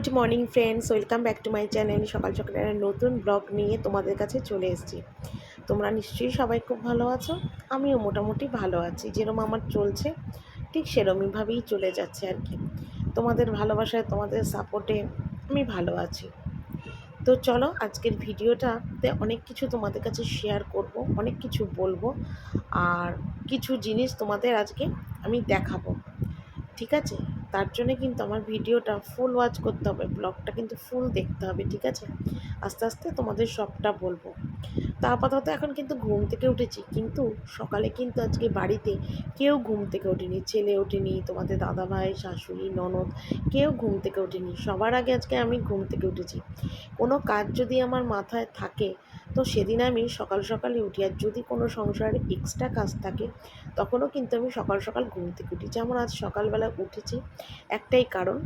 Good morning friends, welcome back to my channel সকাল সকালে নতুন ব্লগ নিয়ে তোমাদের কাছে চলে এসেছি। তোমরা নিশ্চয়ই সবাই খুব ভালো আছো, আমিও মোটামুটি ভালো আছি যেরকম আমার চলছে, ঠিক সেরমইভাবেই চলে যাচ্ছে আর কি। তোমাদের ভালোবাসায়, তোমাদের সাপোর্টে আমি ভালো আছি। তো চলো আজকের ভিডিওটাতে অনেক কিছু তোমাদের কাছে শেয়ার করব, অনেক কিছু বলব, আর কিছু জিনিস তোমাদের আজকে আমি দেখাবো, ঠিক আছে? তার জন্যে কিন্তু আমার ভিডিওটা ফুল ওয়াচ করতে হবে ব্লগটা কিন্তু ফুল দেখতে হবে, ঠিক আছে? আস্তে আস্তে তোমাদের সবটা বলব। তা আপাতত এখন কিন্তু ঘুম থেকে উঠেছি, কিন্তু সকালে কিন্তু আজকে বাড়িতে কেউ ঘুম থেকে ওঠেনি, ছেলে ওঠেনি, তোমাদের দাদা ভাই, শাশুড়ি, ননদ, কেউ ঘুম থেকে ওঠেনি। সবার আগে আজকে আমি ঘুম থেকে উঠেছি। কোনো কাজ যদি আমার মাথায় থাকে তো সেদিন আমি সকাল সকালে উঠি আর যদি কোনো সংসারে এক্সট্রা কাজ থাকে, তখনও কিন্তু আমি সকাল সকাল ঘুম থেকে উঠি যেমন আজ সকালবেলা উঠেছি, একটাই কারণ,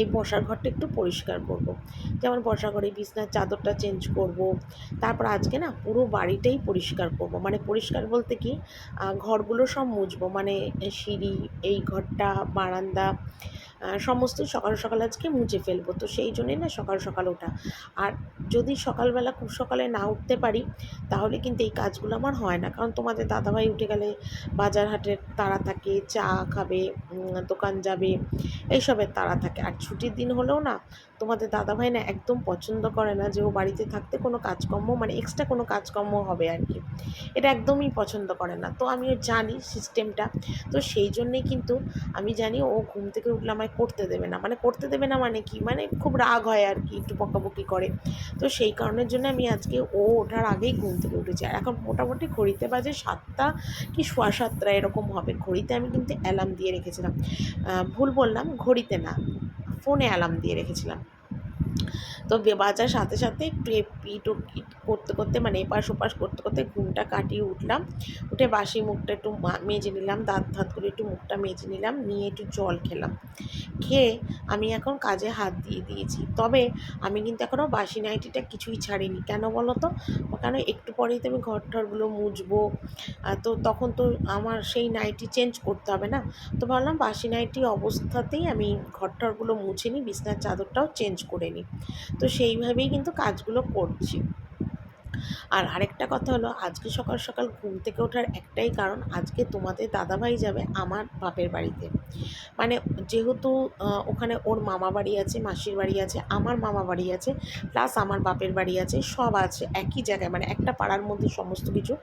এই বসার ঘরটা একটু পরিষ্কার করব। যেমন বসার ঘরে বিছনার চাদরটা চেঞ্জ করব। তারপর আজকে না পুরো বাড়িটাই পরিষ্কার করব। মানে পরিষ্কার বলতে কি ঘরগুলো সব মুছবো মানে সিঁড়ি, এই ঘরটা, বারান্দা সমস্ত সকাল সকাল আজকে মুছে ফেলব। তো সেই জন্যই না সকাল সকাল ওঠা। আর যদি সকালবেলা খুব সকালে না উঠতে পারি, তাহলে কিন্তু এই কাজগুলো আমার হয় না। কারণ তোমাদের দাদাভাই উঠে গেলে বাজার হাটের তাড়া থাকে, চা খাবে দোকান যাবে, এইসবের তারা থাকে। আর ছুটির দিন হলেও না তোমাদের দাদাভাই না একদম পছন্দ করে না যে ও বাড়িতে থাকতে কোনো কাজকর্ম মানে এক্সট্রা কোনো কাজকর্ম হবে আর কি। এটা একদমই পছন্দ করে না। তো আমিও জানি সিস্টেমটা তো সেই জন্যেই কিন্তু আমি জানি ও ঘুম থেকে উঠলে আমায় করতে দেবে না। মানে করতে দেবে না মানে কি? মানে খুব রাগ হয় আর কি, একটু বকাবকি করে। তো সেই কারণের জন্য আমি আজকে ও ওঠার আগেই ঘুম থেকে উঠেছি। আর এখন মোটামুটি ঘড়িতে বাজে সাতটা কি সোয়া সাতটা এরকম হবে। ঘড়িতে আমি কিন্তু অ্যালার্ম দিয়ে রেখেছিলাম। ভুল বললাম, ঘড়িতে না ফোনে অ্যালার্ম দিয়ে রেখেছিলাম। তো বাজার সাথে সাথে একটু পিট ও কিট করতে করতে মানে এপাশ ওপাশ করতে করতে ঘুমটা কাটিয়ে উঠলাম। উঠে বাসি মুখটা একটু মেজে নিলাম, দাঁত ধাত করে একটু মুখটা মেজে নিলাম, নিয়ে একটু জল খেলাম। খেয়ে আমি এখন কাজে হাত দিয়ে দিয়েছি। তবে আমি কিন্তু এখনও বাসি নাইটিটা কিছুই ছাড়িনি। কেন বলো তো? কেন একটু পরেই তো আমি ঘর ঠরগুলো মুছবো তো তখন তো আমার সেই নাইটি চেঞ্জ করতে হবে না? তো ভাবলাম বাসি নাইটি অবস্থাতেই আমি ঘর ঠরগুলো মুছে নিই, বিছনার চাদরটাও চেঞ্জ করে নিই। তো সেইভাবেই কিন্তু কাজগুলো করছি। আর আরেকটা কথা হলো, আজকে সকাল সকাল ঘুম থেকে ওঠার একটাই কারণ, আজকে তোমাদের দাদাভাই যাবে আমার বাপের বাড়িতে। মানে যেহেতু ওখানে ওর মামা বাড়ি আছে, মাসির বাড়ি আছে, আমার মামা বাড়ি আছে প্লাস আমার বাপের বাড়ি আছে, সব আছে, একই জায়গায় মানে একটা পাড়ার মধ্যে সমস্ত কিছু।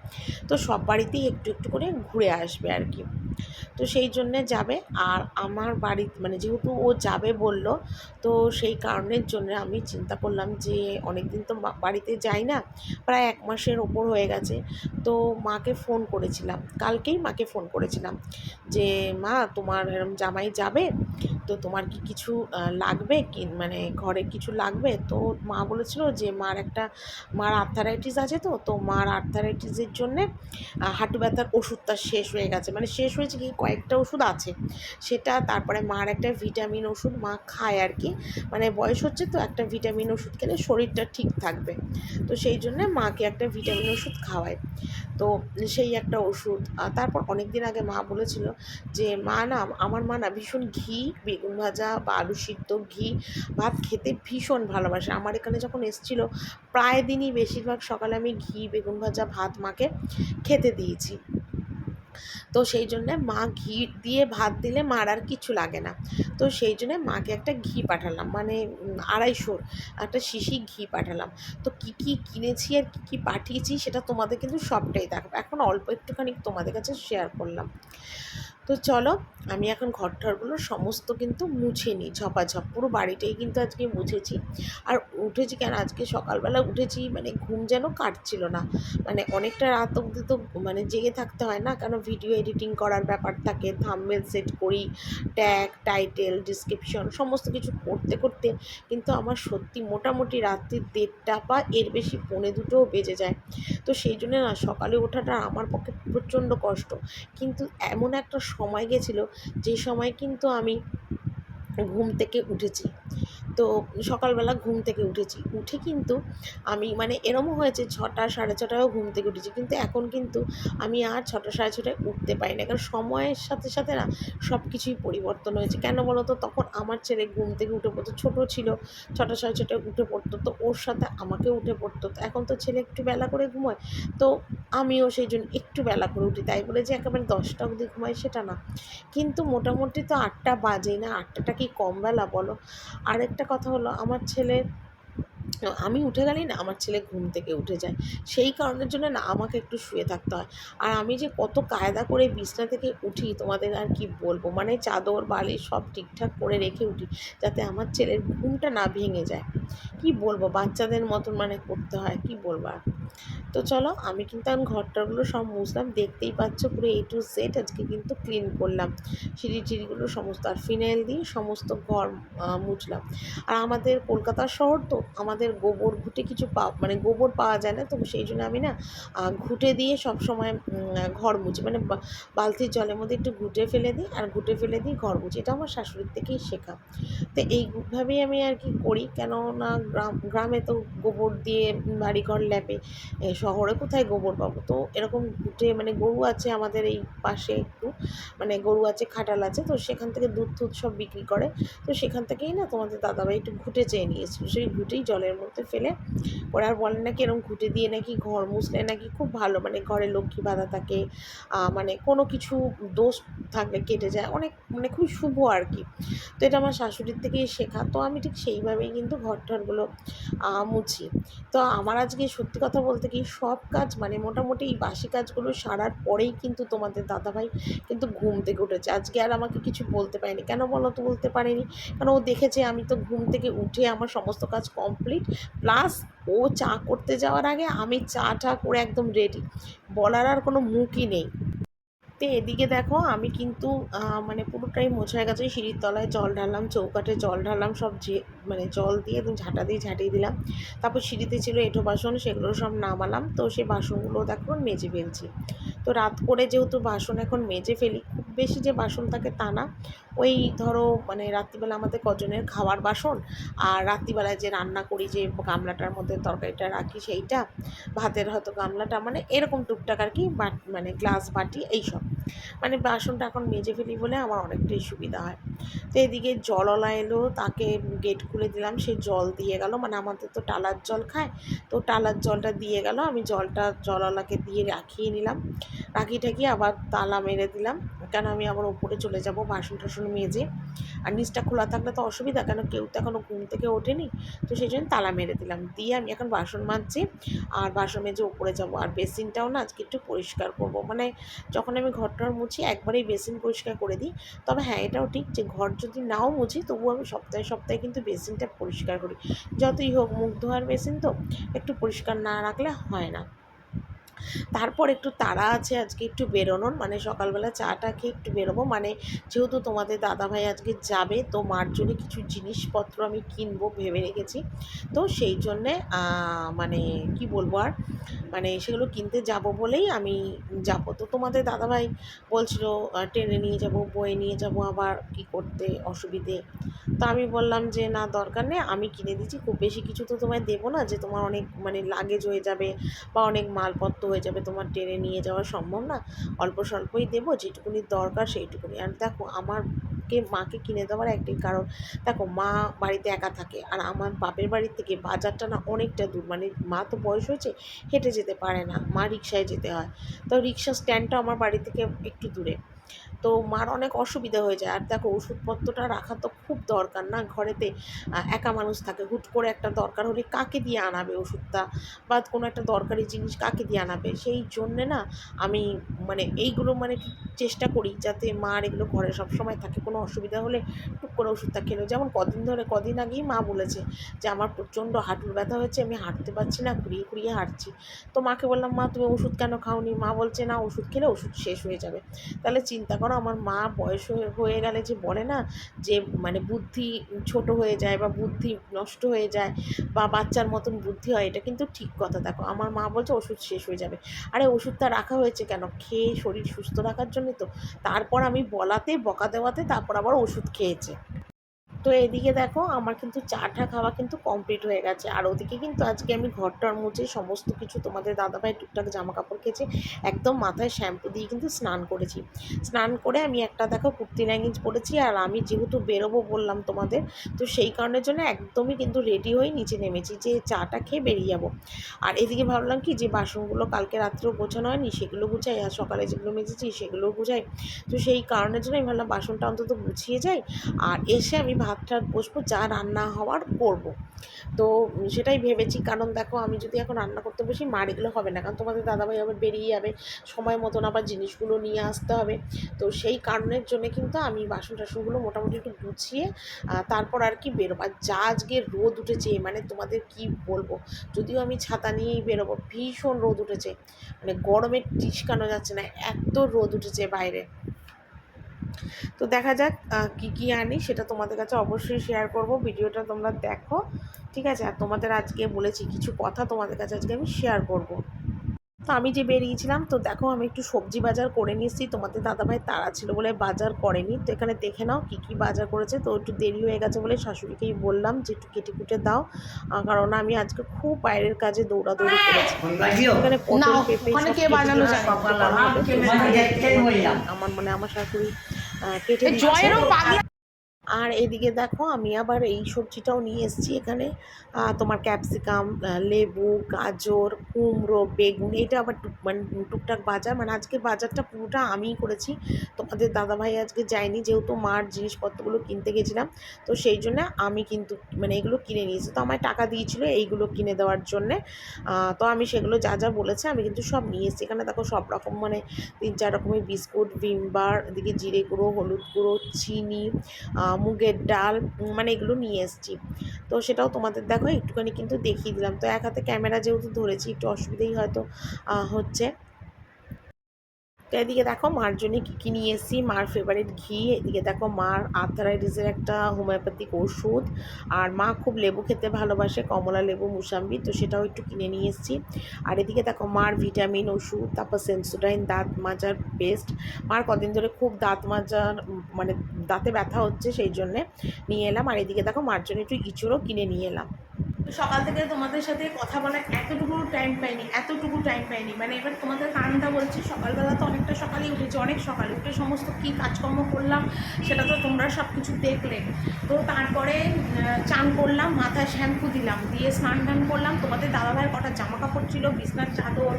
তো সব বাড়িতেই একটু একটু করে ঘুরে আসবে আর কি। তো সেই জন্যে যাবে। আর আমার বাড়ি মানে যেহেতু ও যাবে বলল, তো সেই কারণের জন্য আমি চিন্তা করলাম যে অনেক দিন তো বাড়িতে যাই না, প্রায় এক মাসের ওপর হয়ে গেছে। তো মাকে ফোন করেছিলাম, কালকেই মাকে ফোন করেছিলাম যে, মা, তোমার এরম জামাই যাবে? তো তোমার কি কিছু লাগবে? কি মানে ঘরে কিছু লাগবে? তো মা বলেছিল যে, মার একটা, মার আর্থারাইটিস আছে তো তো মার আর্থারাইটিসের জন্যে হাঁটু ব্যথার ওষুধটা শেষ হয়ে গেছে। মানে শেষ হয়েছে কি, কয়েকটা ওষুধ আছে। সেটা তারপরে মার একটা ভিটামিন ওষুধ, মা খায় আর কি। মানে বয়স হচ্ছে তো, একটা ভিটামিন ওষুধ খেলে শরীরটা ঠিক থাকবে। তো সেই জন্যে মাকে একটা ভিটামিন ওষুধ খাওয়ায়। তো সেই একটা ওষুধ। তারপর অনেক দিন আগে মা বলেছিল যে, মা না, আমার মা না ভীষণ ঘি, বেগুন ভাজা বা আলু সিদ্ধ ঘি, ভাত খেতে ভীষণ ভালোবাসে। আমার এখানে যখন এসেছিল, প্রায় দিনই বেশিরভাগ সকালে আমি ঘি, বেগুন ভাজা, ভাত মাকে খেতে দিয়েছি। তো সেই জন্যে মা ঘি দিয়ে ভাত দিলে মার আর কিছু লাগে না। তো সেই জন্যে মাকে একটা ঘি পাঠালাম মানে আড়াইশোর একটা শিশি ঘি পাঠালাম। তো কী কী কিনেছি আর কী কী পাঠিয়েছি সেটা তোমাদের কিন্তু সবটাই দেখাবো। এখন অল্প একটুখানি তোমাদের কাছে শেয়ার করলাম। তো চলো, আমি এখন ঘর ঠরগুলো সমস্ত কিন্তু মুছে নিই, ঝপাঝপ। পুরো বাড়িটাই কিন্তু আজকে মুছেছি। আর উঠেছি কেন? আজকে সকালবেলা উঠেছি মানে ঘুম যেন কাটছিল না। মানে অনেকটা রাত অবধি তো মানে জেগে থাকতে হয় না, কেন ভিডিও এডিটিং করার ব্যাপার থাকে থামমেল সেট করি, ট্যাগ, টাইটেল, ডিসক্রিপশন, সমস্ত কিছু করতে করতে কিন্তু আমার সত্যি মোটামুটি রাত্রি দেড়টা বা এর বেশি পৌনে দুটোও বেজে যায়। তো সেই জন্য না সকালে ওঠাটা আমার পক্ষে প্রচণ্ড কষ্ট। কিন্তু এমন একটা সময় গেছিল যে সময় কিন্তু আমি ঘুম থেকে উঠেছি। তো সকালবেলা ঘুম থেকে উঠেছি। উঠে কিন্তু আমি মানে এরমও হয়েছে ছটা, সাড়ে ছটায়ও ঘুম থেকে উঠেছি। কিন্তু এখন কিন্তু আমি আর ছটা, সাড়ে ছটায় উঠতে পারি না। কারণ সময়ের সাথে সাথে না সব কিছুই পরিবর্তন হয়েছে। কেন বলো তো? তখন আমার ছেলে ঘুম থেকে উঠে পড়তো, ছোটো ছিল, ছটা, সাড়ে ছটায় উঠে পড়তো। তো ওর সাথে আমাকে উঠে পড়তো। তো এখন তো ছেলে একটু বেলা করে ঘুমোয়। তো আমিও সেই জন্য একটু বেলা করে উঠি। তাই বলে যে একেবারে দশটা অবধি ঘুমাই সেটা না। কিন্তু মোটামুটি তো আটটা বাজেই না? আটটাটা কি কম বেলা বলো? আরেকটা কথা হলো আমার ছেলে আমি উঠে গেলেই না, আমার ছেলে ঘুম থেকে উঠে যায়। সেই কারণের জন্য না আমাকে একটু শুয়ে থাকতে হয়। আর আমি যে কত কায়দা করে বিছনা থেকে উঠি, তোমাদের আর কি বলব? মানে চাদর, বালি সব ঠিকঠাক করে রেখে উঠি, যাতে আমার ছেলের ঘুমটা না ভেঙে যায়। কি বলব? বাচ্চাদের মতন মানে করতে হয়, কি বলব আর? তো চলো, আমি কিন্তু এখন ঘরটাগুলো সব মুছলাম। দেখতেই পাচ্ছ পুরো এ টু জেড আজকে কিন্তু ক্লিন করলাম। সিঁড়ি টিড়িগুলো সমস্ত আর ফিনাইল দিয়ে সমস্ত ঘর মুছলাম। আর আমাদের কলকাতা শহর তো আমাদের গোবর ঘুটে কিছু পা মানে গোবর পাওয়া যায় না, তো সেই জন্য আমি না ঘুটে দিয়ে সব সময় ঘর মুছি মানে বালতির জলের মধ্যে একটু ঘুটে ফেলে দিই, আর ঘুটে ফেলে দিই ঘর মুছি, এটা আমার শাশুড়ির থেকেই শেখা। তো এইভাবেই আমি আর কি করি, কেননা গ্রাম, গ্রামে তো গোবর দিয়ে বাড়িঘর ল্যাপে শহরে কোথায় গোবর পাবো? তো এরকম ঘুটে মানে গরু আছে আমাদের এই পাশে একটু মানে গরু আছে, খাটাল আছে, তো সেখান থেকে দুধ টুধ সব বিক্রি করে, তো সেখান থেকেই না তোমাদের দাদাভাই একটু ঘুটে চেয়ে নিয়েছিল, সেই ঘুটেই জলের মধ্যে ফেলে। ওরা বলে নাকি এরকম ঘুটে দিয়ে নাকি ঘর মুছলে নাকি খুব ভালো মানে ঘরে লক্ষ্মী বাঁধা থাকে মানে কোনো কিছু দোষ থাকলে কেটে যায়, অনেক মানে খুব শুভ আর কি। তো এটা আমার শাশুড়ির থেকেই শেখা, তো আমি ঠিক সেইভাবেই কিন্তু ঘর টরগুলো মুছি। তো আমার আজকে সত্যি কথা বলতে কি সব কাজ মানে মোটামুটি এই বাসি কাজগুলো সারার পরেই কিন্তু তোমাদের দাদাভাই কিন্তু ঘুম থেকে উঠেছে। আজকে আর আমাকে কিছু বলতে পারেনি। কেন বলো তো বলতে পারেনি? কারণ ও দেখেছে আমি তো ঘুম থেকে উঠে আমার সমস্ত কাজ কমপ্লিট প্লাস ও চা করতে যাওয়ার আগে আমি চা টা করে একদম রেডি বলার আর কোনো মুখই নেই। তো এদিকে দেখো, আমি কিন্তু মানে পুরোটাই মোছা গেছে। সিঁড়ির তলায় জল ঢাললাম, চৌকাঠে জল ঢাললাম, সব যে মানে জল দিয়ে একদম ঝাঁটা দিয়ে ঝাঁটিয়ে দিলাম। তারপর সিঁড়িতে ছিল এঁটো বাসন, সেগুলো সব নামালাম। তো সেই বাসনগুলো দেখো, মেজে ফেলছি। তো রাত করে যেহেতু বাসন এখন মেজে ফেলি বেশি যে বাসন থাকে তা না। ওই ধরো মানে রাত্রিবেলা আমাদের কজনের খাওয়ার বাসন আর রাত্রিবেলায় যে রান্না করি যে গামলাটার মধ্যে তরকারিটা রাখি সেইটা, ভাতের হয়তো গামলাটা মানে এরকম টুকটাক আর কি মানে গ্লাস, বাটি এইসব। মানে বাসনটা এখন মেজে ফেলি বলে আমার অনেকটাই সুবিধা হয়। তো এদিকে জলওয়ালা এলো, তাকে গেট খুলে দিলাম, সে জল দিয়ে গেল। মানে আমাদের তো টালার জল খায়, তো টালার জলটা দিয়ে গেল। আমি জলটা জলওয়ালাকে দিয়ে রাখিয়ে নিলাম। রাখি ঠাকিয়ে আবার তালা মেরে দিলাম। কেন আমি আবার ওপরে চলে যাব? বাসন টাসন মেজে। আর নিচটা খোলা থাকলে তো অসুবিধা, কেন কেউ তো এখনও ঘুম থেকে ওঠেনি? তো সেই জন্য তালা মেরে দিলাম। দিয়ে আমি এখন বাসন মাজছি। আর বাসন মেজে ওপরে যাব। আর বেসিনটাও না আজকে একটু পরিষ্কার করব। মানে যখন আমি ঘরটার মুছি, একবারেই বেসিন পরিষ্কার করে দিই। তবে হ্যাঁ এটাও ঠিক যে ঘর যদি নাও মুছি, তবুও আমি সপ্তাহে সপ্তাহে কিন্তু বেসিনটা পরিষ্কার করি। যতই হোক মুখ ধোয়ার বেসিন তো, একটু পরিষ্কার না রাখলে হয় না। তারপর একটু তাড়া আছে আজকে একটু বেরোনোর মানে সকালবেলা চাটা খেয়ে একটু বেরোবো। মানে যেহেতু তোমাদের দাদাভাই আজকে যাবে, তো মার জন্য কিছু জিনিসপত্র আমি কিনবো ভেবে রেখেছি। তো সেই জন্যে মানে কি বলব আর মানে সেগুলো কিনতে যাব বলেই আমি যাব। তো তোমাদের দাদাভাই বলছিল ট্রেনে নিয়ে যাব, বয়ে নিয়ে যাব আবার কি করতে অসুবিধে। তো আমি বললাম যে, না, দরকার নেই, আমি কিনে দিচ্ছি। খুব বেশি কিছু তো তোমায় দেবো না, যে তোমার অনেক মানে লাগেজ হয়ে যাবে বা অনেক মালপত্র হয়ে যাবে তোমার টেনে নিয়ে যাওয়া সম্ভব না। অল্প স্বল্পই দেবো, যেটুকুনি দরকার সেইটুকুনি। আর দেখো, আমার কে মাকে কিনে দেওয়ার একটাই কারণ, দেখো মা বাড়িতে একা থাকে আর আমার বাপের বাড়ির থেকে বাজারটা না অনেকটা দূর। মানে মা তো বয়স হয়েছে, হেঁটে যেতে পারে না, মা রিক্সায় যেতে হয়। তো রিক্সা স্ট্যান্ডটা আমার বাড়ি থেকে একটু দূরে। তো মার অনেক অসুবিধা হয়ে যায়। আর দেখো, ওষুধপত্রটা রাখা তো খুব দরকার না। ঘরেতে একা মানুষ থাকে। হুট করে একটা দরকার হলে কাকে দিয়ে আনাবে ওষুধটা? বা কোনো একটা দরকারি জিনিস কাকে দিয়ে আনাবে? সেই জন্যে না আমি মানে এইগুলো মানে চেষ্টা করি যাতে মার এগুলো ঘরে সবসময় থাকে। কোনো অসুবিধা হলে টুক করে ওষুধটা খেলো যেমন কদিন ধরে, কদিন আগেই মা বলেছে যে, আমার প্রচণ্ড হাঁটুর ব্যথা হয়েছে, আমি হাঁটতে পারছি না, ঘুরিয়ে ঘুরিয়ে হাঁটছি। তো মাকে বললাম, মা, তুমি ওষুধ কেন খাওনি? মা বলছে, না, ওষুধ খেলে ওষুধ শেষ হয়ে যাবে। তাহলে চিন্তা করো, আমার মা বয়স হয়ে গেলে যে বলে না যে মানে বুদ্ধি ছোট হয়ে যায় বা বুদ্ধি নষ্ট হয়ে যায় বা বাচ্চার মতন বুদ্ধি হয়, এটা কিন্তু ঠিক কথা। দেখো, আমার মা বলছে ওষুধ শেষ হয়ে যাবে। আরে, ওষুধটা রাখা হয়েছে কেন? খেয়ে শরীর সুস্থ রাখার জন্য তো। তারপর আমি বলাতে, বকা দেওয়াতে তারপর আবার ওষুধ খেয়েছে। তো এদিকে দেখো, আমার কিন্তু চাটা খাওয়া কিন্তু কমপ্লিট হয়ে গেছে। আর ওদিকে কিন্তু আজকে আমি ঘরটার মুছে সমস্ত কিছু তোমাদের দাদাভাই টুকটাক জামা কাপড় কেচে একদম মাথায় শ্যাম্পু দিয়ে কিন্তু স্নান করেছি। স্নান করে আমি একটা দেখো কুর্তি ল্যাঙ্গিজ পরেছি আর আমি যেহেতু বেরোবো বললাম তোমাদের, তো সেই কারণের জন্য একদমই কিন্তু রেডি হয়ে নিচে নেমেছি যে চাটা খেয়ে বেরিয়ে যাব। আর এদিকে ভাবলাম কি যে বাসনগুলো কালকে রাত্রেও গোছানো হয়নি, সেগুলো গুছাই আর সকালে যেগুলো মেজেছি সেগুলোও গুছাই। তো সেই কারণের জন্য আমি ভাবলাম বাসনটা অন্তত গুছিয়ে যাই। আর এসে আমি ভাত টাত বসবো, যা রান্না হওয়ার করব। তো সেটাই ভেবেছি, কারণ দেখো আমি যদি এখন রান্না করতে বসি, মার এগুলো হবে না। কারণ তোমাদের দাদাভাই আবার বেরিয়ে যাবে, সময় মতন আবার জিনিসগুলো নিয়ে আসতে হবে। তো সেই কারণের জন্য কিন্তু আমি বাসন টাসনগুলো মোটামুটি একটু গুছিয়ে তারপর আর কি বেরোবো। আর যা আজকে রোদ উঠেছে মানে তোমাদের কি বলব? যদিও আমি ছাতা নিয়েই বেরোবো, ভীষণ রোদ উঠেছে। মানে গরমে টিসকানো যাচ্ছে না, এত রোদ উঠেছে বাইরে। তো দেখা যাক কি কি আনি সেটা তোমাদের কাছে অবশ্যই শেয়ার করব ভিডিওটা তোমরা দেখো ঠিক আছে? আর তোমাদের আজকে বলেছি কিছু কথা তোমাদের কাছে আজকে আমি শেয়ার করব। তো আমি যে বেরিয়েছিলাম তো দেখো আমি একটু সবজি বাজার করে নিয়েছি তোমাদের দাদাভাই তারা ছিল বলে বাজার করেনি। তো এখানে দেখে নাও কী কী বাজার করেছে তো একটু দেরি হয়ে গেছে বলে শাশুড়িকেই বললাম যে একটু কেটে কুটে দাও কারণ আমি আজকে খুব বাইরের কাজে দৌড়াদৌড়ি করেছি। এখানে পটল পেঁপে মানে দেখতেই বললাম। আমার মানে আমার শাশুড়ি এই জয়েরও পাগলা আর এদিকে দেখো আমি আবার এই সবজিটাও নিয়ে এসেছি এখানে। তোমার ক্যাপসিকাম লেবু, গাজর, কুমড়ো, বেগুন, এটা আবার টুক মানে টুকটাক বাজার। মানে আজকে বাজারটা পুরোটা আমিই করেছি। তোমাদের দাদাভাই আজকে যায়নি যেহেতু মার জিনিসপত্রগুলো কিনতে গেছিলাম। তো সেই জন্য আমি কিন্তু মানে এগুলো কিনে নিয়েছি। তো আমায় টাকা দিয়েছিলো এইগুলো কিনে দেওয়ার জন্যে। তো আমি সেগুলো যা যা বলেছে আমি কিন্তু সব নিয়ে এসেছি। এখানে দেখো সব রকম মানে তিন চার রকমের বিস্কুট, ভিমবার, এদিকে জিরে গুঁড়ো, হলুদ গুঁড়ো, চিনি মুগের ডাল মানে এগুলো নিয়ে এসেছি। তো সেটাও তোমাদের দেখো, একটুখানি কিন্তু দেখিয়ে দিলাম। তো এক হাতে ক্যামেরা যেহেতু ধরেছি, একটু অসুবিধেই হয়তো হচ্ছে। তো এদিকে দেখো মার জন্য কী কী নিয়ে এসেছি। মার ফেভারিট ঘি, এদিকে দেখো মার আর্থারাইটিসের একটা হোমিওপ্যাথিক ওষুধ। আর মা খুব লেবু খেতে ভালোবাসে, কমলা লেবু, মুসাম্বি, তো সেটাও একটু কিনে নিয়ে এসেছি। আর এদিকে দেখো মার ভিটামিন ওষুধ, তারপর সেন্সোডাইন দাঁত মাজার পেস্ট মার কদিন ধরে খুব দাঁত মাজার মানে দাঁতে ব্যথা হচ্ছে সেই জন্যে নিয়ে এলাম। আর এদিকে দেখো মার জন্য একটু ইঁচড়ও কিনে নিয়ে এলাম। সকাল থেকে তোমাদের সাথে কথা বলার এতটুকু টাইম পাইনি, এতটুকু টাইম পাইনি। মানে এবার তোমাদের কারণটা বলছি, সকালবেলা তো অনেকটা সকালেই উঠেছি, অনেক সকালে উঠে সমস্ত কী কাজকর্ম করলাম সেটা তো তোমরা সব কিছু দেখলে। তো তারপরে চান করলাম, মাথায় শ্যাম্পু দিলাম, দিয়ে স্নান টান করলাম। তোমাদের দাদাভাইয়ের কটা জামা কাপড় ছিল, বিছনার চাদর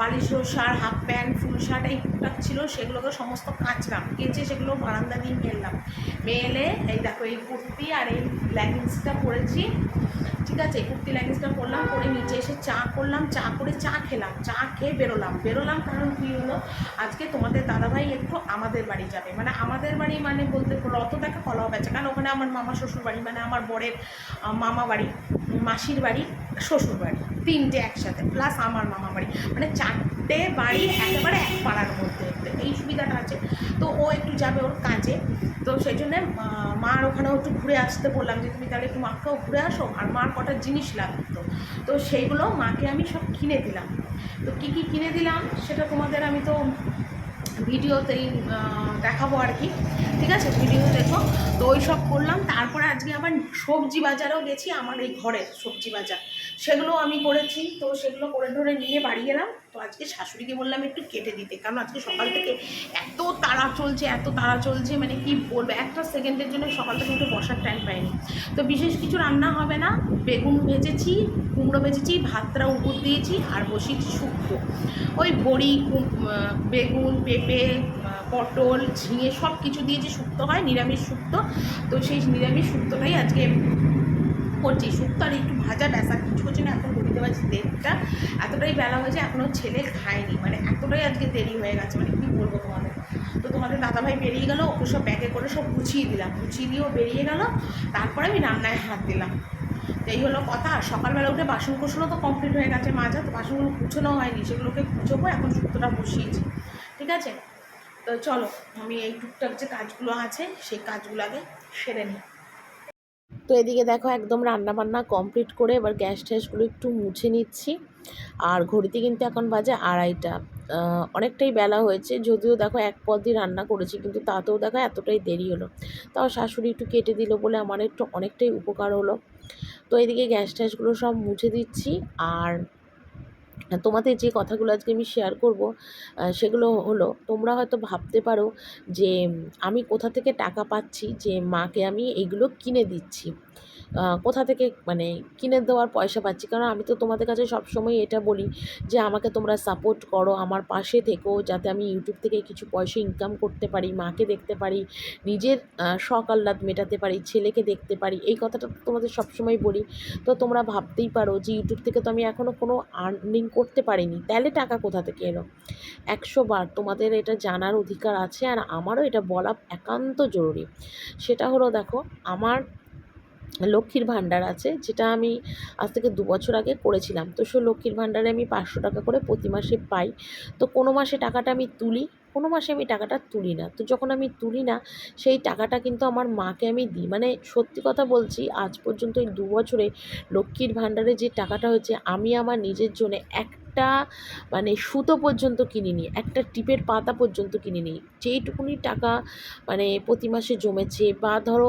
বালিশের shirt half pant, full shirt, এই টুকটাক ছিল সেগুলোকে সমস্ত কাচলাম, কেচে সেগুলো বারান্দা দিয়ে মেললাম। মেলে এই দেখো এই কুর্তি আর এই লেগিংসটা পরেছি। ঠিক আছে, কুর্তি, লেগিংসটা পরলাম, পরে নিচে এসে চা করলাম, চা করে চা খেলাম, চা খেয়ে বেরোলাম। বেরোলাম কারণ কী হলো? আজকে তোমাদের দাদাভাই একটু আমাদের বাড়ি যাবে। মানে আমাদের বাড়ি মানে বলতে রত দেখা কলাও বেচা। কারণ ওখানে আমার মামা শ্বশুর বাড়ি মানে আমার বরের মামা বাড়ি, মাসির বাড়ি, শ্বশুর বাড়ি, তিনটে একসাথে প্লাস আমার মামা বাড়ি। মানে চারটে বাড়ি একেবারে এক পাড়ার মধ্যে। এই সুবিধাটা আছে। তো ও একটু যাবে ওর কাজে। তো সেই জন্যে মার ওখানেও একটু ঘুরে আসতে বললাম যে, তুমি তাহলে একটু মাকেও ঘুরে আসো, আর মার কটা জিনিস লাগতো তো। সেইগুলো মাকে আমি সব কিনে দিলাম। তো কী কী কিনে দিলাম, সেটা তোমাদের আমি তো ভিডিওতেই দেখাবো আর কি। ঠিক আছে? ভিডিও দেখো। তো ওই সব করলাম। তারপরে আজকে আবার সবজি বাজারেও গেছি, আমার এই ঘরের সবজি বাজার। সেগুলো আমি করেছি। তো সেগুলো করে ধরে নিয়ে বাড়ি গেলাম আজকে শাশুড়িকে বললাম একটু কেটে দিতে, কারণ আজকে সকাল থেকে এত তাড়া চলছে, এত তাড়া চলছে মানে কি বলব, একটা সেকেন্ডের জন্য সকাল থেকে একটু বসার টাইম পাইনি। তো বিশেষ কিছু রান্না হবে না, বেগুন ভেজেছি, কুমড়ো ভেজেছি, ভাতটা উপর দিয়েছি, আর বসিয়েছি শুক্তো। ওই বড়ি বেগুন, পেঁপে পটল, ঝিঙে সব কিছু দিয়ে যে শুক্তো হয়, নিরামিষ শুক্তো। তো সেই নিরামিষ শুক্তোটাই আজকে করছি। শুক্তো আর একটু ভাজা ব্যাস কিছু করছি না, এখন ঘুরিতে পারছি দেড়টা এতটাই বেলা হয়েছে এখনও ছেলে খায়নি। মানে এতটাই আজকে দেরি হয়ে গেছে মানে কী বলব তোমাদের? তো তোমাদের দাদাভাই বেরিয়ে গেলো, ওকে সব ব্যাগে করে সব গুছিয়ে দিলাম। গুছিয়ে দিয়েও বেরিয়ে গেল, তারপরে আমি রান্নায় হাত দিলাম। তো এই হলো কথা সকালবেলা উঠে বাসন কোসনও তো কমপ্লিট হয়ে গেছে মাজা, তো বাসনগুলো কুচোনো হয়নি, সেগুলোকে কুচোবো এখন শুক্তোটা বসিয়েছি। ঠিক আছে? তো চলো, আমি এই টুকটাক যে কাজগুলো আছে, সেই কাজগুলো আগে সেরে নিই। তো এদিকে দেখো একদম রান্না বান্না কমপ্লিট করে এবার গ্যাস ট্যাসগুলো একটু মুছে নিচ্ছি। আর ঘড়িতে কিন্তু এখন বাজে আড়াইটা। অনেকটাই বেলা হয়েছে, যদিও দেখো এক পদ দিয়ে রান্না করেছি, কিন্তু তাতেও দেখো এতটাই দেরি হলো। তাও শাশুড়ি একটু কেটে দিল বলে আমার একটু অনেকটাই উপকার হলো। তো এদিকে গ্যাস ট্যাসগুলো সব মুছে দিচ্ছি, আর তোমাদের যে কথাগুলো আজকে আমি শেয়ার করব সেগুলো হলো, তোমরা হয়তো ভাবতে পারো যে, আমি কোথা থেকে টাকা পাচ্ছি, যে মাকে আমি এগুলো কিনে দিচ্ছি। কোথা থেকে মানে কিনে দেওয়ার পয়সা পাচ্ছি? কারণ আমি তো তোমাদের কাছে সবসময় এটা বলি যে, আমাকে তোমরা সাপোর্ট করো, আমার পাশে থেকো, যাতে আমি ইউটিউব থেকে কিছু পয়সা ইনকাম করতে পারি, মাকে দেখতে পারি, নিজের শখ আহ্লাদ মেটাতে পারি, ছেলেকে দেখতে পারি। এই কথাটা তো তোমাদের সবসময় বলি। তো তোমরা ভাবতেই পারো যে ইউটিউব থেকে তো আমি এখনও কোনো আর্নিং করতে পারিনি। তাহলে টাকা কোথা থেকে এলো? একশো বার তোমাদের এটা জানার অধিকার আছে, আর আমারও এটা বলা একান্ত জরুরি। সেটা হলো দেখো, আমার লক্ষ্মীর ভাণ্ডার আছে, যেটা আমি আজ থেকে দু বছর আগে করেছিলাম। তো সে লক্ষ্মীর ভাণ্ডারে আমি পাঁচশো টাকা করে প্রতি মাসে পাই। তো কোনো মাসে টাকাটা আমি তুলি, কোনো মাসে আমি টাকাটা তুলি না। তো যখন আমি তুলি না, সেই টাকাটা কিন্তু আমার মাকে আমি দিই। মানে সত্যি কথা বলছি, আজ পর্যন্ত এই দু বছরে লক্ষ্মীর ভাণ্ডারে যে টাকাটা হয়েছে, আমি আমার নিজের জন্য একটা মানে সুতো পর্যন্ত কিনিনি, একটা টিপের পাতা পর্যন্ত কিনিনি। যেইটুকুনি টাকা মানে প্রতি মাসে জমেছে বা ধরো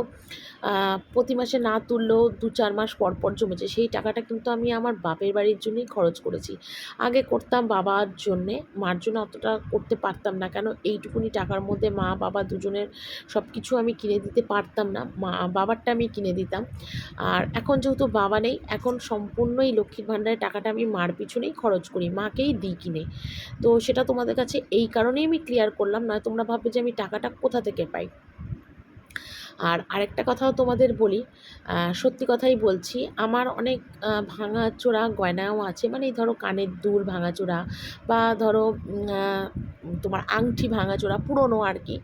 প্রতি মাসে না তুললেও দু চার মাস পর পর জমেছে, সেই টাকাটা কিন্তু আমি আমার বাপের বাড়ির জন্যই খরচ করেছি। আগে করতাম বাবার জন্যে, মার জন্য অতটা করতে পারতাম না, কেন এইটুকুনি টাকার মধ্যে মা, বাবা দুজনের সব কিছু আমি কিনে দিতে পারতাম না, মা, বাবারটা আমি কিনে দিতাম। আর এখন যেহেতু বাবা নেই, এখন সম্পূর্ণই লক্ষ্মীর ভাণ্ডারের টাকাটা আমি মার পিছনেই খরচ করি, মাকেই দিই কিনে। তো সেটা তোমাদের কাছে এই কারণেই আমি ক্লিয়ার করলাম নয় তোমরা ভাববে যে আমি টাকাটা কোথা থেকে পাই। আর আরেকটা কথাও তোমাদের বলি সত্যি কথাই বলছি, আমার অনেক ভাঙাচোরা গয়নাও আছে মানে এই ধরো কানের দুল ভাঙাচোরা বা ধরো তোমার আংটি ভাঙাচোরা, পুরনো আর কি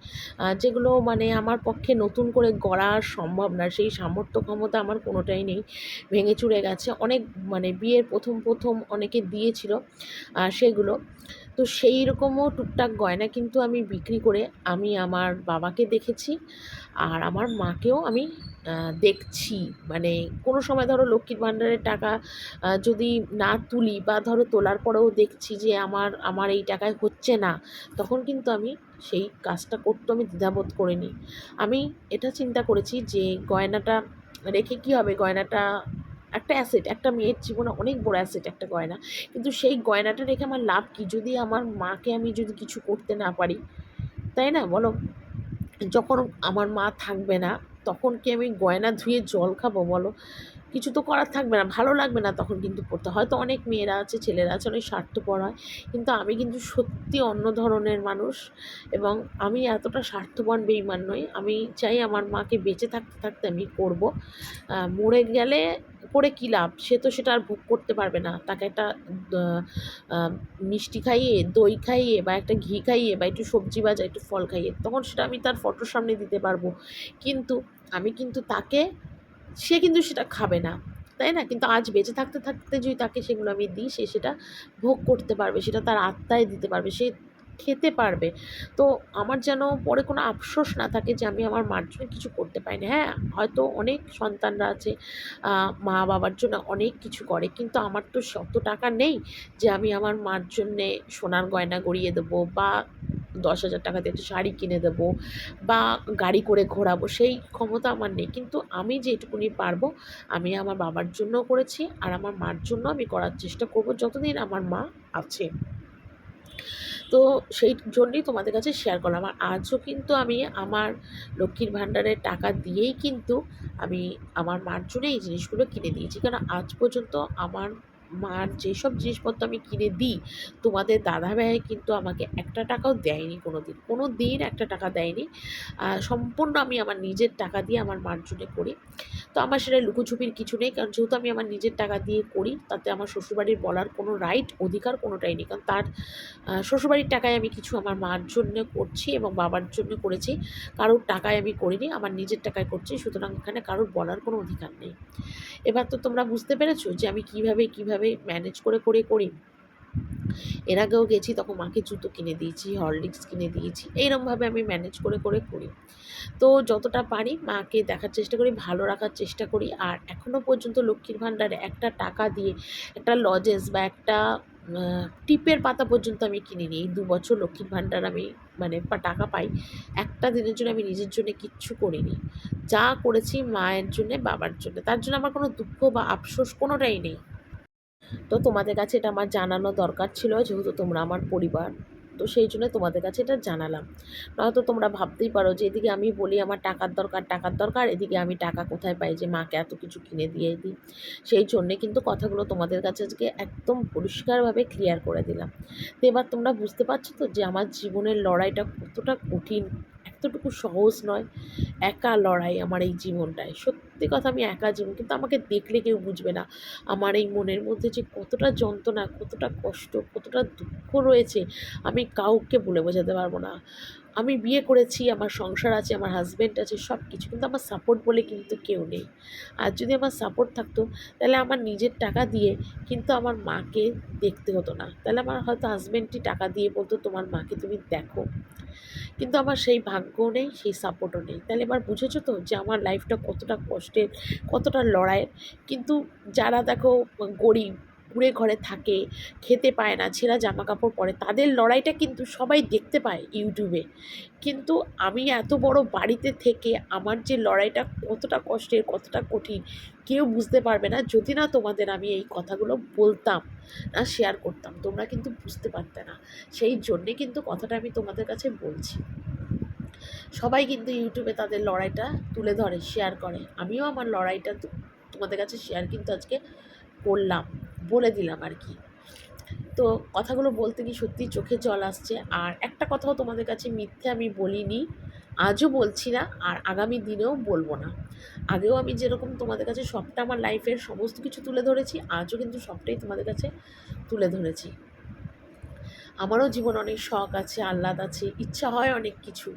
যেগুলো মানে আমার পক্ষে নতুন করে গড়া সম্ভব না, সেই সামর্থ্য ক্ষমতা আমার কোনোটাই নেই, ভেঙে চুরে গেছে, অনেক মানে বিয়ের প্রথম প্রথম অনেকে দিয়েছিল সেগুলো। তো সেই রকমও টুকটাক গয়না কিন্তু আমি বিক্রি করে আমি আমার বাবাকে দেখেছি আর আমার মাকেও আমি দেখছি। মানে কোনো সময় ধরো লক্ষ্মীর ভাণ্ডারের টাকা যদি না তুলি বা ধরো তোলার পরেও দেখছি যে আমার আমার এই টাকায় হচ্ছে না, তখন কিন্তু আমি সেই কাজটা করতে আমি দ্বিধাবোধ করিনি। আমি এটা চিন্তা করেছি যে গয়নাটা রেখে কী হবে? গয়নাটা একটা অ্যাসেট একটা মেয়ের জীবনে অনেক বড় অ্যাসেট একটা গয়না। কিন্তু সেই গয়নাটা রেখে আমার লাভ কী? যদি আমার মাকে আমি যদি কিছু করতে না পারি, তাই না? বলো। যখন আমার মা থাকবে না, তখন কি আমি গয়না ধুয়ে জল খাব? বলো। কিছু তো করার থাকবে না, ভালো লাগবে না তখন কিন্তু পড়তে। হয়তো অনেক মেয়েরা আছে, ছেলেরা আছে, অনেক স্বার্থপর হয়, কিন্তু আমি কিন্তু সত্যি অন্য ধরনের মানুষ এবং আমি এতটা স্বার্থপর বেইমান নই। আমি চাই আমার মাকে বেঁচে থাকতে থাকতে আমি করব। মরে গেলে করে কী লাভ? সে তো সেটা আর ভোগ করতে পারবে না। তাকে একটা মিষ্টি খাইয়ে, দই খাইয়ে বা একটা ঘি খাইয়ে বা একটু সবজি ভাজা, একটু ফল খাইয়ে, তখন সেটা আমি তার ফটোর সামনে দিতে পারব। কিন্তু আমি কিন্তু তাকে সে কিন্তু সেটা খাবে না, তাই না? কিন্তু আজ বেঁচে থাকতে থাকতে যদি তাকে সেগুলো আমি দিই, সে সেটা ভোগ করতে পারবে, সেটা তার আত্মায় দিতে পারবে, সে খেতে পারবে। তো আমার যেন পরে কোনো আফসোস না থাকে যে আমি আমার মার জন্য কিছু করতে পারি না। হ্যাঁ হয়তো অনেক সন্তানরা আছে মা বাবার জন্য অনেক কিছু করে, কিন্তু আমার তো শত টাকা নেই যে আমি আমার মার জন্যে সোনার গয়না গড়িয়ে দেবো বা দশ হাজার টাকা দিয়ে একটা শাড়ি কিনে দেবো বা গাড়ি করে ঘোরাবো, সেই ক্ষমতা আমার নেই। কিন্তু আমি যেটুকুনি পারব, আমি আমার বাবার জন্যও করেছি আর আমার মার জন্য আমি করার চেষ্টা করব যতদিন আমার মা আছে। তো সেই জন্যই তোমাদের কাছে শেয়ার করলাম। আর আজও কিন্তু আমি আমার লক্ষ্মীর ভাণ্ডারের টাকা দিয়েই কিন্তু আমি আমার মার জন্য এই জিনিসগুলো কিনে দিয়েছি। কারণ আজ পর্যন্ত আমার মার যেসব জিনিসপত্র আমি কিনে দিই, তোমাদের দাদা ভাই কিন্তু আমাকে একটা টাকাও দেয়নি কোনো দিন কোনো দিন একটা টাকা দেয়নি। সম্পূর্ণ আমি আমার নিজের টাকা দিয়ে আমার মার জন্য করি। তো আমার সেটা লুকোছুপির কিছু নেই, কারণ যেহেতু আমি আমার নিজের টাকা দিয়ে করি, তাতে আমার শ্বশুরবাড়ির বলার কোনো রাইট অধিকার কোনোটাই নেই। কারণ তার শ্বশুরবাড়ির টাকায় আমি কিছু আমার মার জন্য করছি এবং বাবার জন্য করেছি। কারোর টাকায় আমি করিনি, আমার নিজের টাকায় করছি, সুতরাং এখানে কারোর বলার কোনো অধিকার নেই। এবার তো তোমরা বুঝতে পেরেছ যে আমি কীভাবে কীভাবে ম্যানেজ করে করে, করি। এর আগেও গেছি, তখন মাকে জুতো কিনে দিয়েছি হরলিক্স কিনে দিয়েছি এইরকমভাবে আমি ম্যানেজ করে করে করি। তো যতটা পারি মাকে দেখার চেষ্টা করি, ভালো রাখার চেষ্টা করি, আর এখনও পর্যন্ত লক্ষ্মীর ভাণ্ডারে একটা টাকা দিয়ে একটা লজেস বা একটা টিপের পাতা পর্যন্ত আমি কিনিনি। এই দু বছর লক্ষ্মীর ভাণ্ডার আমি মানে টাকা পাই। একটা দিনের জন্য আমি নিজের জন্য কিচ্ছু করিনি। যা করেছি মায়ের জন্যে, বাবার জন্য। তার জন্য আমার কোনো দুঃখ বা আফসোস কোনোটাই নেই। তো তোমাদের কাছে এটা আমার জানানো দরকার ছিল, যেহেতু তোমরা আমার পরিবার। তো সেই জন্য তোমাদের কাছে এটা জানালাম। নয়তো তোমরা ভাবতেই পারো যে এদিকে আমি বলি আমার টাকার দরকার টাকার দরকার, এদিকে আমি টাকা কোথায় পাই যে মাকে এত কিছু কিনে দিয়ে দিই। সেই জন্যে কিন্তু কথাগুলো তোমাদের কাছে আজকে একদম পরিষ্কারভাবে ক্লিয়ার করে দিলাম। তো এবার তোমরা বুঝতে পারছ তো যে আমার জীবনের লড়াইটা কতটা কঠিন এতটুকু সহজ নয়। একা লড়াই আমার এই জীবনটায়। সত্যি কথা আমি একা জীবন, কিন্তু আমাকে দেখলে কেউ বুঝবে না। আমার এই মনের মধ্যে যে কতটা যন্ত্রণা, কতটা কষ্ট, কতটা দুঃখ রয়েছে, আমি কাউকে বলে বোঝাতে পারব না। আমি বিয়ে করেছি, আমার সংসার আছে, আমার হাজব্যান্ড আছে সব কিছু কিন্তু আমার সাপোর্ট বলে কিন্তু কেউ নেই। আর যদি আমার সাপোর্ট থাকতো, তাহলে আমার নিজের টাকা দিয়ে কিন্তু আমার মাকে দেখতে হতো না। তাহলে আমার হয়তো হাজব্যান্ডটি টাকা দিয়ে বলতো, তোমার মাকে তুমি দেখো। কিন্তু আমার সেই ভাগ্য নেই, সেই সাপোর্টও নেই। তাহলে এবার বুঝেছ তো যে আমার লাইফটা কতটা কষ্টের, কতটা লড়াইয়ের। কিন্তু যারা দেখো গরিব কুড়ে ঘরে থাকে, খেতে পায় না, ছেঁড়া জামা কাপড় পরে। তাদের লড়াইটা কিন্তু সবাই দেখতে পায় ইউটিউবে। কিন্তু আমি এত বড় বাড়িতে থেকে আমার যে লড়াইটা কতটা কষ্টের, কতটা কঠিন, কেউ বুঝতে পারবে না। যদি না তোমাদের আমি এই কথাগুলো বলতাম, না শেয়ার করতাম, তোমরা কিন্তু বুঝতে পারতে না। সেই জন্যে কিন্তু কথাটা আমি তোমাদের কাছে বলছি। সবাই কিন্তু ইউটিউবে তাদের লড়াইটা তুলে ধরে শেয়ার করে। আমিও আমার লড়াইটা তোমাদের কাছে শেয়ার কিন্তু আজকে করলাম। বলে দিলাম আর কি। তো কথাগুলো বলতে গিয়ে সত্যিই চোখে জল আসছে। আর একটা কথাও তোমাদের কাছে মিথ্যে আমি বলিনি, আজও বলছি না আর আগামী দিনেও বলব না। আগেও আমি যেরকম তোমাদের কাছে সবটা আমার লাইফের সমস্ত কিছু তুলে ধরেছি, আজও কিন্তু সবটাই তোমাদের কাছে তুলে ধরেছি। আমারও জীবন অনেক শখ আছে, আহ্লাদ আছে, ইচ্ছা হয় অনেক কিছু,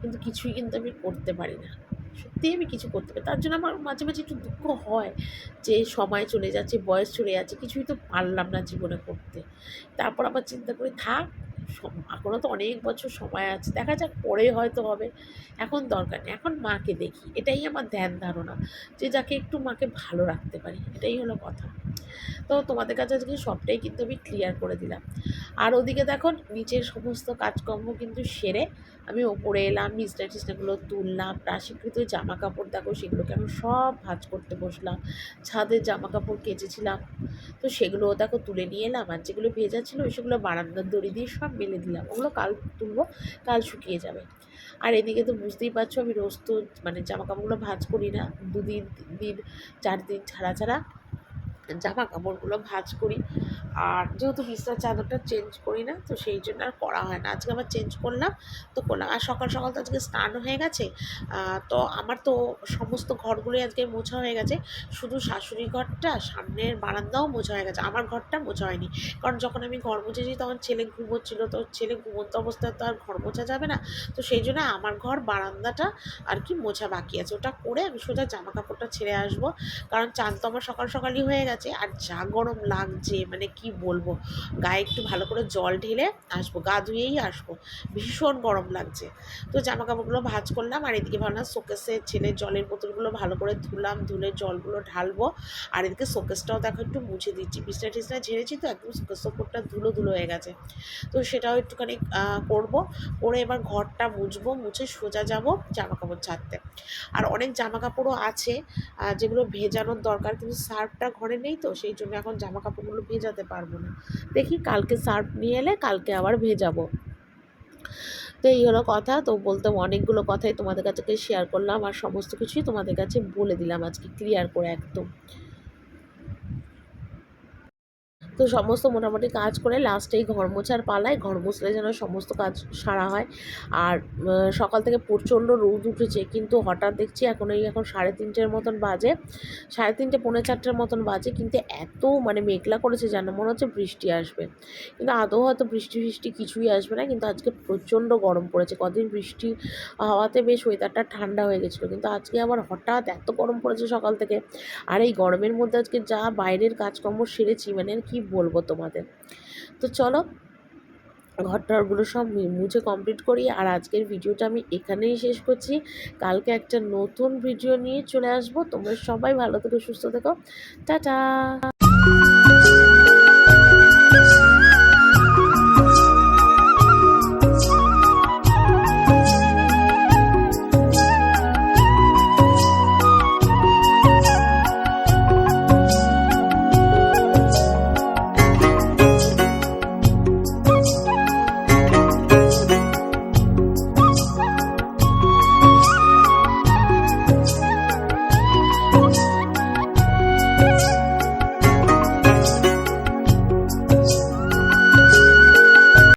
কিন্তু কিছুই কিন্তু আমি করতে পারি না। সত্যিই আমি কিছু করতে পারি, তার জন্য আমার মাঝে মাঝে একটু দুঃখ হয় যে সময় চলে যাচ্ছে, বয়স চলে যাচ্ছে, কিছুই তো পারলাম না জীবনে করতে। তারপর আবার চিন্তা করি, থাক এখনও তো অনেক বছর সময় আছে, দেখা যাক পরে হয়তো হবে। এখন দরকার নেই, এখন মাকে দেখি, এটাই আমার ধ্যান ধারণা, যে যাকে একটু মাকে ভালো রাখতে পারি, এটাই হলো কথা। তো তোমাদের কাছে আজকে সবটাই কিন্তু আমি ক্লিয়ার করে দিলাম। আর ওদিকে দেখো, নিচের সমস্ত কাজকর্ম কিন্তু সেরে আমি ওপরে এলাম বিছনা টিছনাগুলো তুললাম, রাশিকৃত জামা কাপড় দেখো, সেগুলোকে আমি সব ভাঁজ করতে বসলাম, ছাদের জামা কাপড় কেচেছিলাম। তো সেগুলো দেখো তুলে নিয়ে এলাম, আর যেগুলো ভেজা ছিল সেগুলো বারান্দার দড়ি দিয়ে সব মেলে দিলাম। ওগুলো কাল তুলবো, কাল শুকিয়ে যাবে। আর এদিকে তো বুঝতেই পারছ আমি রোজ তো মানে জামা কাপড়গুলো ভাঁজ করি না। দুদিন দিন, চার দিন ছাড়া ছাড়া জামা কাপড়গুলো ভাঁজ করি। আর যেহেতু বিছনার চাদরটা চেঞ্জ করি না, তো সেই জন্য আর করা হয় না। আজকে আবার চেঞ্জ করলাম, তো করলাম। আর সকাল সকাল তো আজকে স্নান হয়ে গেছে তো আমার তো সমস্ত ঘরগুলোই আজকে মোছা হয়ে গেছে। শুধু শাশুড়ি ঘরটা, সামনের বারান্দাও মোছা হয়ে গেছে। আমার ঘরটা মোছা হয়নি। কারণ যখন আমি ঘর মুছেছি তখন ছেলে ঘুমোচ্ছিল তো ছেলে ঘুমন্ত অবস্থায় তো আর ঘর মোছা যাবে না। তো সেই জন্য আমার ঘর, বারান্দাটা আর কি মোছা বাকি আছে। ওটা করে আমি সোজা জামা কাপড়টা ছেড়ে আসব। কারণ চান তো আমার সকাল সকালই হয়ে গেছে। আর যা গরম লাগছে মানে কি বলব? গায়ে একটু ভালো করে জল ঢেলে আসব, গা ধুয়েই আসব। ভীষণ গরম লাগছে। তো জামা কাপড়গুলো ভাজ করলাম আর এদিকে ভাবলাম শোকেসে ছেলে জলের বোতলগুলো ভালো করে ধুলাম, ধুলে জলগুলো ঢালবো। আর এদিকে শোকেসটাও দেখো একটু মুছে দিচ্ছি। বিছনা টিছনা ঝেড়েছি তো একদম শোকেস ওপরটা ধুলো ধুলো হয়ে গেছে। তো সেটাও একটুখানি করব। করে এবার ঘরটা মুছবো, মুছে সোজা যাব জামা কাপড় ছাড়তে। আর অনেক জামা কাপড়ও আছে যেগুলো ভেজানোর দরকার কিন্তু সার্ফটা ঘরে নেই তো, সেই জন্য এখন জামা কাপড়গুলো ভেজাতে পারব না। দেখি কালকে সার্ফ নিয়ে এলে কালকে আবার ভেজাবো। তো এই হলো কথা। তো বলতে অনেকগুলো কথাই তোমাদের কাছে শেয়ার করলাম আর সমস্ত কিছুই তোমাদের কাছে বলে দিলাম আজকে ক্লিয়ার করে একদম। তো সমস্ত মোটামুটি কাজ করে লাস্টে এই ঘর মোছার পালায় ঘর মুছলে যেন সমস্ত কাজ সারা হয়। আর সকাল থেকে প্রচণ্ড রোদ উঠেছে, কিন্তু হঠাৎ দেখছি এখন এই এখন সাড়ে তিনটের মতন বাজে। সাড়ে তিনটে, পৌনে চারটের মতন বাজে, কিন্তু এত মানে মেঘলা করেছে যেন মনে হচ্ছে বৃষ্টি আসবে। কিন্তু আদৌ হয়তো বৃষ্টি ফৃষ্টি কিছুই আসবে না, কিন্তু আজকে প্রচণ্ড গরম পড়েছে। কদিন বৃষ্টি হাওয়াতে বেশ ওয়েদারটা ঠান্ডা হয়ে গেছিল, কিন্তু আজকে আবার হঠাৎ এত গরম পড়েছে সকাল থেকে। আর এই গরমের মধ্যে আজকে যা বাইরের কাজকর্ম সেরেছি মানে কি বলব তোমাদের। তো চলো ঘটনাগুলো সব মুছে কমপ্লিট করি। আর আজকের ভিডিওটা আমি এখানেই শেষ করছি। কালকে একটা নতুন ভিডিও নিয়ে চলে আসব। তোমরা সবাই ভালো থেকো, সুস্থ থেকো। টাটা!